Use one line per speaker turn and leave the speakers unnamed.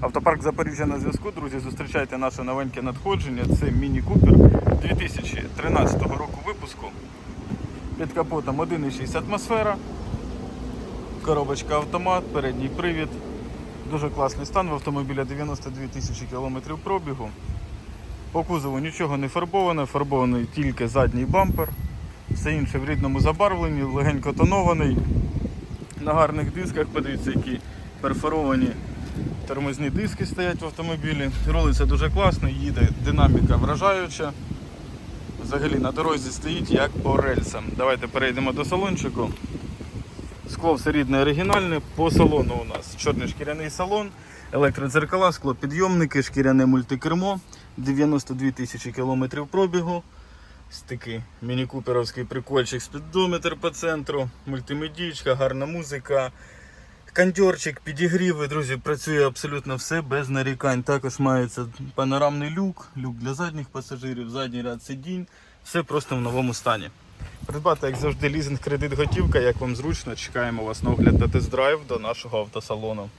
Автопарк Запоріжжя на зв'язку. Друзі, зустрічайте наше новеньке надходження. Це Міні Купер 2013 року випуску. Під капотом 1,6 атмосфера. Коробочка автомат, передній привід. Дуже класний стан в автомобіля 92 тисячі кілометрів пробігу. По кузову нічого не фарбовано, фарбований тільки задній бампер. Все інше в рідному забарвленні, легенько тонований. На гарних дисках, подивіться, які перфоровані тормозні диски стоять в автомобілі. Рулиться дуже класно, їде динаміка вражаюча. Взагалі на дорозі стоїть як по рельсам. Давайте перейдемо до салончику. Скло все рідне оригінальне. По салону у нас чорний шкіряний салон, електродзеркала, склопідйомники, шкіряне мультикермо, 92 тисячі кілометрів пробігу. Ось такий міні-куперовський прикольчик, спідометр по центру, мультимедійка, гарна музика, кондьорчик, підігріви. Друзі, працює абсолютно все без нарікань. Також мається панорамний люк, люк для задніх пасажирів, задній ряд сидінь. Все просто в новому стані. Придбати, як завжди, лізинг, кредит, готівка, як вам зручно. Чекаємо вас на огляд та тест-драйв до нашого автосалону.